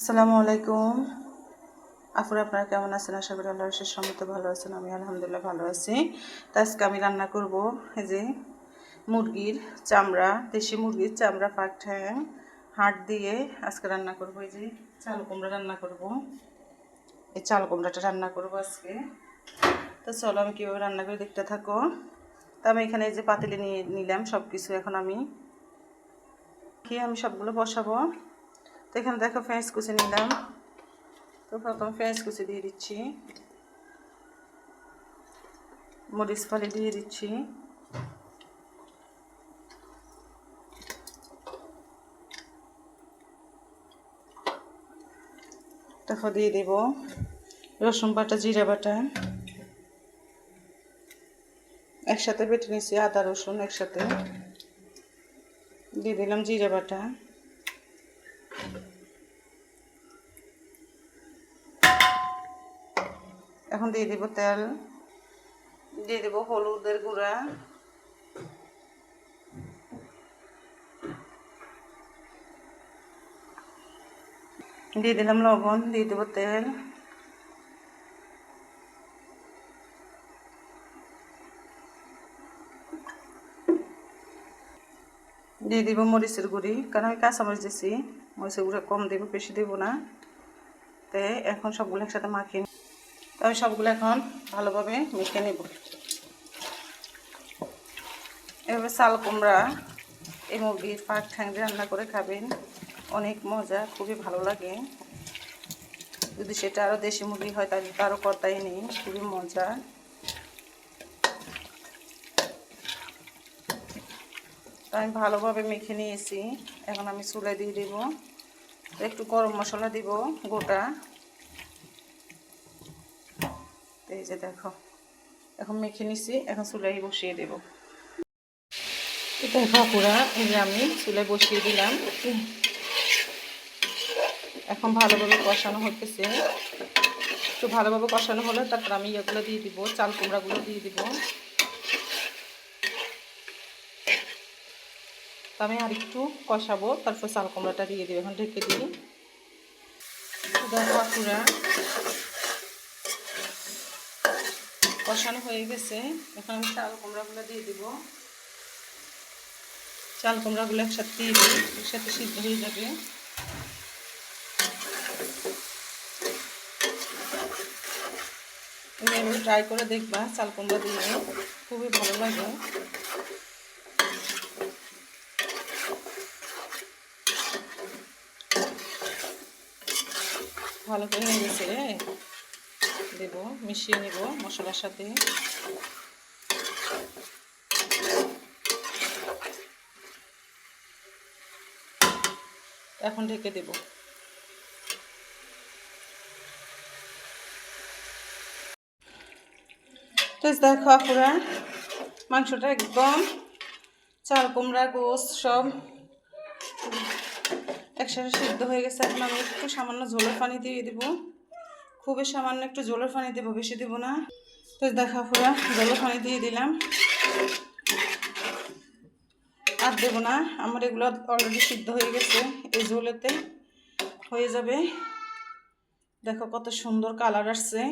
আসসালামু আলাইকুম। আপুরা আপনারা কেমন আছেন? আশা করি আল্লাহর শেষ সম্মত ভালো আছেন আমি আলহামদুলিল্লাহ ভালো আছি। তো আজকে আমি রান্না করব এই যে মুরগির চামড়া, দেশি মুরগির চামড়া পাক ঠ্যাং হাড় দিয়ে আজকে রান্না করব। এই যে চাল কুমড়া রান্না করব। এই চাল কুমড়াটা রান্না করব আজকে। তো চলো আমি কীভাবে রান্না করে দেখতে থাকো। তো আমি এখানে এই যে পাতিলে নিয়ে নিলাম সব কিছু এখন আমি কি আমি সবগুলো বসাবো? এখানে দেখো পেঁয়াজ কুচি নিলাম তো প্রথম পেঁয়াজ কুচি দিয়ে দিচ্ছি। মরিচ ফালি দিয়ে দিচ্ছি। তারপর দিয়ে দেব রসুন বাটা, জিরা বাটা। একসাথে বেটে নিচ্ছি আদা, রসুন একসাথে। দিয়ে দিলাম জিরা বাটা। এখন দিয়ে দেবো তেল। দিয়ে দেবো হলুদের গুঁড়া। দিয়ে দিলাম লবণ, দিয়ে দেবো তেল। দিয়ে দিব মরিচের গুঁড়ি, কারণ আমি কাঁচামরিচ দিছি। মরিচের গুঁড়া কম দেবো, বেশি দেবো না। তো এখন সবগুলো একসাথে মাখিয়ে তো আমি সবগুলো এখন ভালোভাবে মেখে নেব। এভাবে চাল কুমড়া, এই মুরগির পাক ঠ্যাং রান্না করে খাবেন। অনেক মজা, খুবই ভালো লাগে। যদি সেটা আরও দেশি মুরগি হয়, তাহলে তো আরও কথাই নেই, খুবই মজা। আমি ভালোভাবে মেখে নিয়েছি। এখন আমি চুলে দিয়ে দিব। একটু গরম মশলা দিব, গোটা। এই যে দেখো, এখন মেখে নিছি, এখন চুলাই বসিয়ে দেব। দেখো পুরা এই যে আমি চুলাই বসিয়ে দিলাম। এখন ভালোভাবে কষানো হতেছে একটু ভালোভাবে কষানো হলে তারপর আমি ইয়েগুলো দিয়ে দিব, চাল কুমড়াগুলো দিয়ে দিব। তো আমি আর একটু কষাবো, তারপর চাল কুমড়াটা দিয়ে দিব। এখন ঢেকে দিই। পুরা কষানো হয়ে গেছে। এখন আমি চাল কুমড়াগুলো দিয়ে দিব। চাল কুমড়াগুলো একসাথে দিয়ে দিই একসাথে সিদ্ধ হয়ে যাবে। তুমি ট্রাই করে দেখবা, চাল কুমড়া দিয়ে। খুবই ভালো লাগে। ভালো করে নিয়ে গেছে দেব, মিশিয়ে নেব মশলার সাথে। এখন ঢেকে দেব। দেখো আপুরা মাংসটা একদম চাল কুমড়া গোস সব একসাথে সিদ্ধ হয়ে গেছে। এখন আমি একটু সামান্য ঝোলের পানি দিয়ে দেবো। খুবই সামান্য একটু জলের পানি দেবো, বেশি দেবো না। তো দেখা পুরা জলের পানি দিয়ে দিলাম। আর দেবো না, আমার এগুলো অলরেডি সিদ্ধ হয়ে গেছে। এই ঝোলেতে হয়ে যাবে। দেখো কত সুন্দর কালার আসছে।